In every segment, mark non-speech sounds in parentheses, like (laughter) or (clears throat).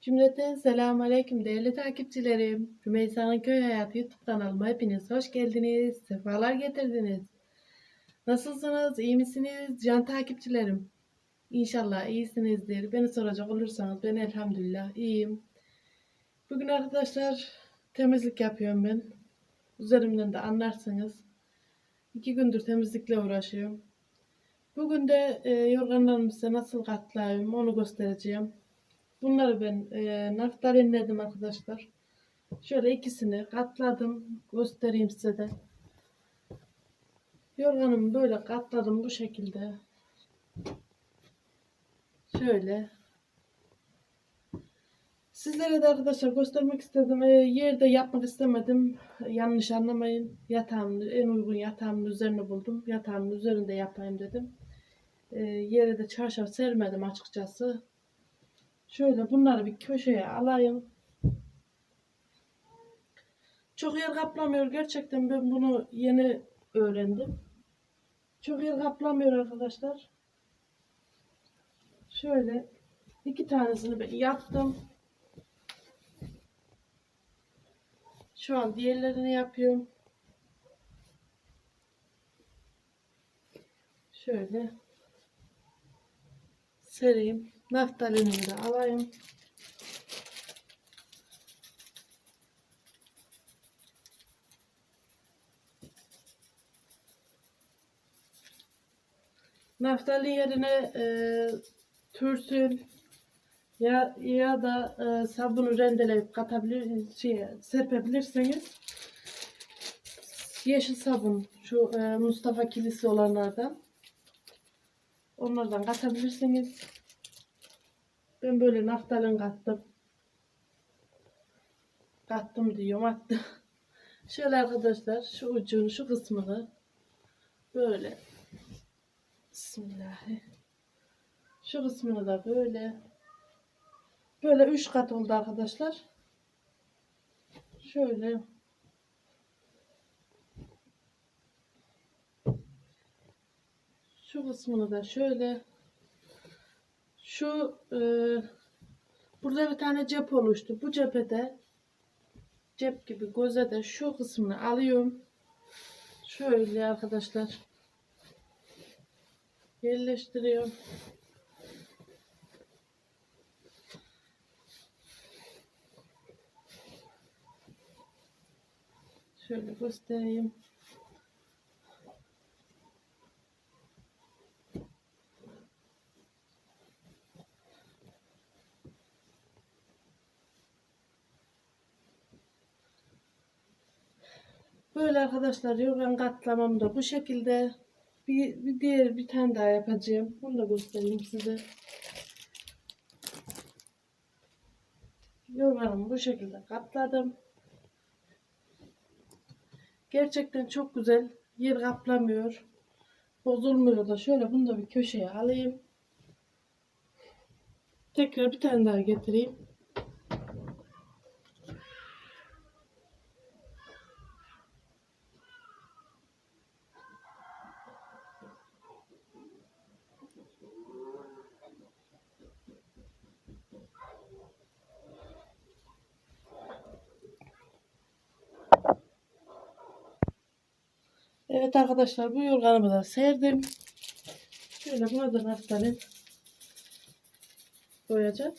Cümleten selamun aleyküm değerli takipçilerim. Rümeysa'nın köy hayatı YouTube kanalıma hepiniz hoş geldiniz. Sefalar getirdiniz. Nasılsınız? iyi misiniz? Can takipçilerim. İnşallah iyisinizdir. Beni soracak olursanız ben elhamdülillah iyiyim. Bugün arkadaşlar temizlik yapıyorum ben. Üzerimden de anlarsınız. İki gündür temizlikle uğraşıyorum. Bugün de e, yorganlarımı size nasıl katlayayım onu göstereceğim. Bunları ben e, naftalinledim arkadaşlar. Şöyle ikisini katladım. Göstereyim size de. Yorganımı böyle katladım bu şekilde. Şöyle. Sizlere de arkadaşlar göstermek istedim. E, yerde yapmak istemedim. Yanlış anlamayın. Yatağımın en uygun yatağımın üzerine buldum. Yatağımın üzerinde yapayım dedim. E, yere de çarşaf sermedim açıkçası. Şöyle bunları bir köşeye alayım. Çok yer kaplamıyor. Gerçekten ben bunu yeni öğrendim. Çok yer kaplamıyor arkadaşlar. Şöyle iki tanesini ben yaptım. Şu an diğerlerini yapıyorum. Şöyle sereyim. Naftalinimi de alayım. Naftalin yerine e, türsül ya ya da e, sabunu rendeleyip katabilir şey serpebilirseniz yeşil sabun şu e, Mustafa kilisi olanlardan onlardan katabilirsiniz. Ben böyle naftalin kattım. Kattım diyorum attım. (laughs) Şöyle arkadaşlar şu ucunu şu kısmını böyle Bismillah. Şu kısmını da böyle böyle üç kat oldu arkadaşlar. Şöyle şu kısmını da şöyle şu e, burada bir tane cep oluştu. Bu cephede cep gibi göze şu kısmını alıyorum. Şöyle arkadaşlar yerleştiriyorum. Şöyle göstereyim. Böyle arkadaşlar yorgan katlamam da bu şekilde. Bir, bir diğer bir tane daha yapacağım. Bunu da göstereyim size. Yorganımı bu şekilde katladım. Gerçekten çok güzel. Yer kaplamıyor. Bozulmuyor da. Şöyle bunu da bir köşeye alayım. Tekrar bir tane daha getireyim. Evet arkadaşlar bu yorganımı da serdim. Şöyle buna da naftalin koyacağım.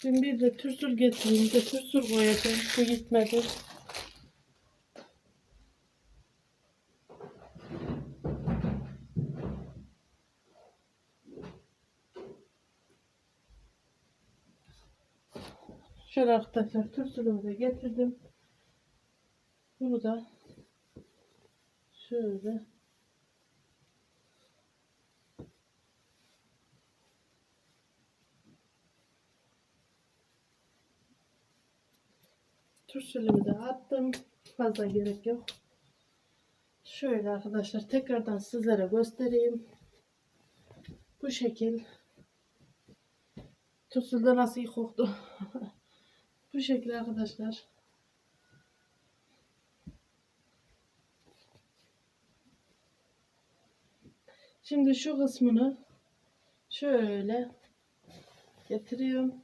Şimdi bir de türsül getireyim. De türsül koyacağım. Bu gitmedi. Şöyle arkadaşlar türsülümü de getirdim. Bunu da şöyle Türsülümü de attım. Fazla gerek yok. Şöyle arkadaşlar tekrardan sizlere göstereyim. Bu şekil. Türsülde nasıl iyi koktu. (laughs) Bu şekilde arkadaşlar. Şimdi şu kısmını şöyle getiriyorum.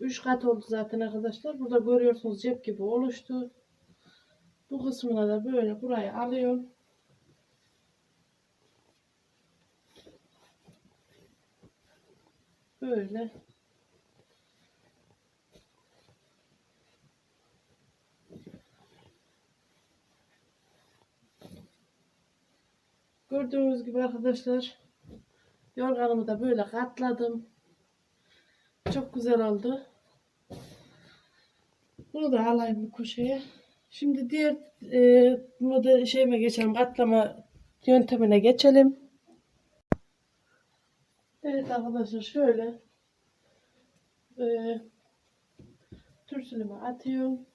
3 kat oldu zaten arkadaşlar. Burada görüyorsunuz cep gibi oluştu. Bu kısmına da böyle burayı alıyorum. Böyle. Gördüğünüz gibi arkadaşlar yorganımı da böyle katladım. Çok güzel oldu. Bunu da alayım bir köşeye. Şimdi diğer e, da şeyime geçelim. Katlama yöntemine geçelim. Evet arkadaşlar şöyle e, türsülümü atıyorum.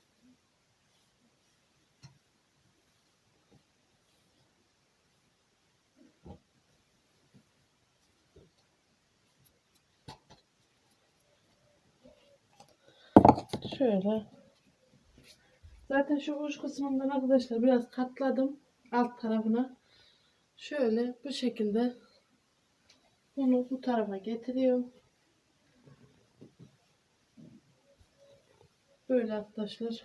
Şöyle. Zaten şu uç kısmından arkadaşlar biraz katladım alt tarafına. Şöyle bu şekilde bunu bu tarafa getiriyorum. Böyle arkadaşlar.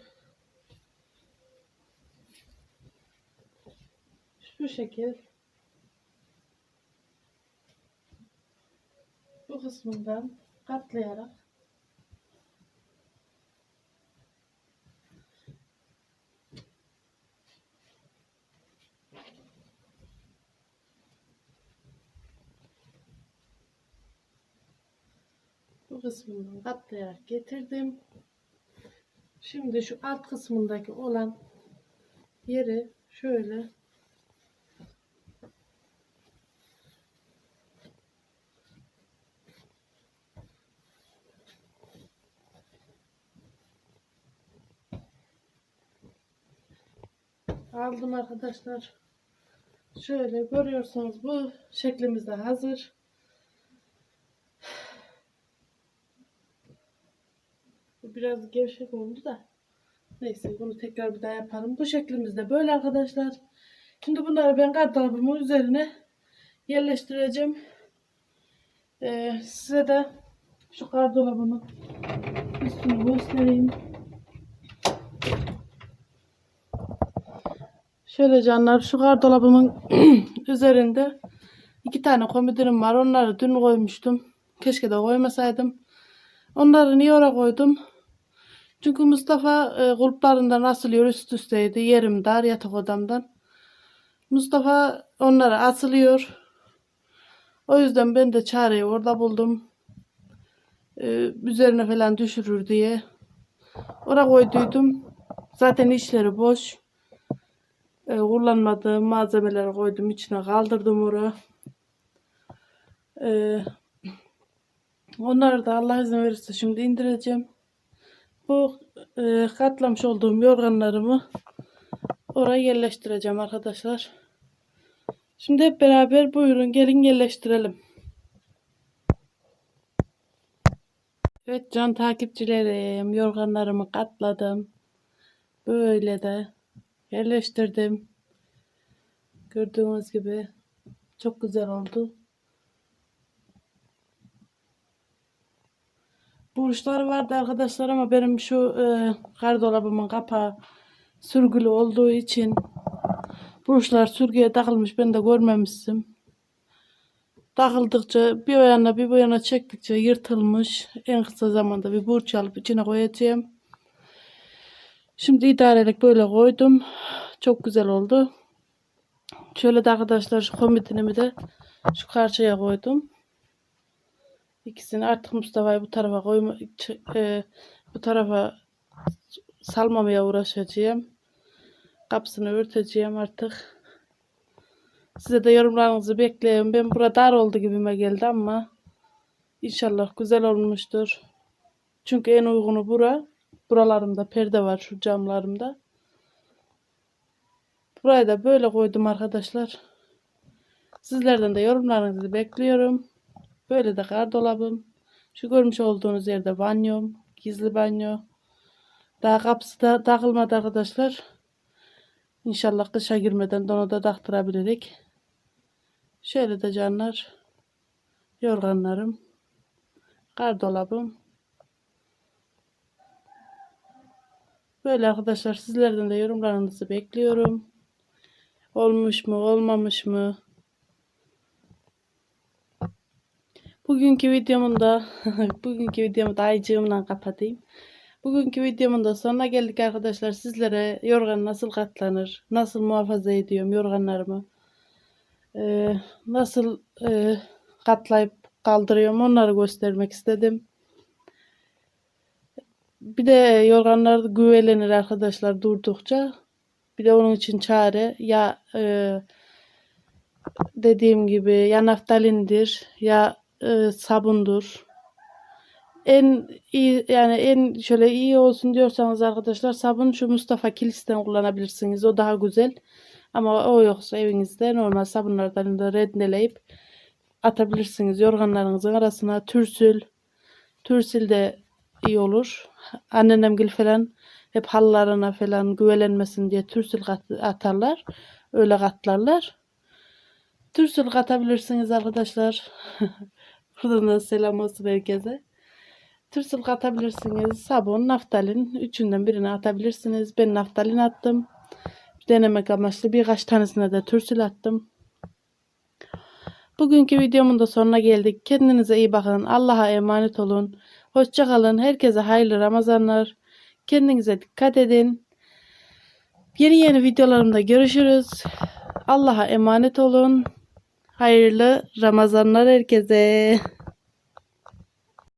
Şu şekil. Bu kısmından katlayarak bu kısmından katlayarak getirdim. Şimdi şu alt kısmındaki olan yeri şöyle aldım arkadaşlar. Şöyle görüyorsunuz bu şeklimizde hazır. Bu biraz gevşek oldu da. Neyse bunu tekrar bir daha yapalım. Bu şeklimizde böyle arkadaşlar. Şimdi bunları ben gardırobımın üzerine yerleştireceğim. Ee, size de şu gardırobumun üstünü göstereyim. Şöyle canlar şu gardırobımın (clears throat) üzerinde iki tane komodinim var. Onları dün koymuştum. Keşke de koymasaydım. Onları niye oraya koydum? Çünkü Mustafa e, kulplarından asılıyor üst üsteydi. Yerim dar yatak odamdan. Mustafa onları asılıyor. O yüzden ben de çareyi orada buldum. E, üzerine falan düşürür diye. Oraya koyduydum. Zaten içleri boş. E, kullanmadığım malzemeleri koydum. içine kaldırdım oraya. E, onları da Allah izin verirse şimdi indireceğim. Bu e, katlamış olduğum yorganlarımı oraya yerleştireceğim arkadaşlar. Şimdi hep beraber buyurun gelin yerleştirelim. Evet can takipçilerim yorganlarımı katladım. Böyle de yerleştirdim. Gördüğünüz gibi çok güzel oldu. Buruşları vardı arkadaşlar ama benim şu e, gardırobamın kapağı sürgülü olduğu için buruşlar sürgüye takılmış ben de görmemiştim. Takıldıkça bir o yana bir bu yana çektikçe yırtılmış. En kısa zamanda bir burç alıp içine koyacağım. Şimdi idarelik böyle koydum. Çok güzel oldu. Şöyle de arkadaşlar şu komodinimi de şu karşıya koydum. İkisini artık Mustafa'yı bu tarafa koyma, e, bu tarafa salmamaya uğraşacağım. Kapısını örteceğim artık. Size de yorumlarınızı bekliyorum. Ben burada dar oldu gibime geldi ama inşallah güzel olmuştur. Çünkü en uygunu bura. Buralarımda perde var şu camlarımda. Burayı da böyle koydum arkadaşlar. Sizlerden de yorumlarınızı bekliyorum. Böyle de gardolabım. Şu görmüş olduğunuz yerde banyom. Gizli banyo. Daha kapısı da takılmadı arkadaşlar. İnşallah kışa girmeden de onu da taktırabilirik. Şöyle de canlar. Yorganlarım. Gardolabım. Böyle arkadaşlar sizlerden de yorumlarınızı bekliyorum. Olmuş mu olmamış mı? Bugünkü videomun da (laughs) bugünkü videomu da ayıcığımla kapatayım. Bugünkü videomun da sonuna geldik arkadaşlar. Sizlere yorgan nasıl katlanır, nasıl muhafaza ediyorum yorganlarımı, ee, nasıl e, katlayıp kaldırıyorum onları göstermek istedim. Bir de yorganlar güvelenir arkadaşlar durdukça. Bir de onun için çare ya e, dediğim gibi ya naftalindir ya e, sabundur. En iyi yani en şöyle iyi olsun diyorsanız arkadaşlar sabun şu Mustafa Kilis'ten kullanabilirsiniz. O daha güzel. Ama o yoksa evinizde normal sabunlardan da rendeleyip atabilirsiniz. Yorganlarınızın arasına türsül. Türsül de iyi olur. Anneannemgil falan hep hallarına falan güvelenmesin diye türsül atarlar. Öyle katlarlar. Türsül katabilirsiniz arkadaşlar. (laughs) Buradan da selam olsun herkese. Türsül katabilirsiniz. Sabun, naftalin. Üçünden birini atabilirsiniz. Ben naftalin attım. Denemek amaçlı birkaç tanesine de türsül attım. Bugünkü videomun da sonuna geldik. Kendinize iyi bakın. Allah'a emanet olun. Hoşça kalın. Herkese hayırlı Ramazanlar. Kendinize dikkat edin. Yeni yeni videolarımda görüşürüz. Allah'a emanet olun. Hayırlı Ramazanlar herkese.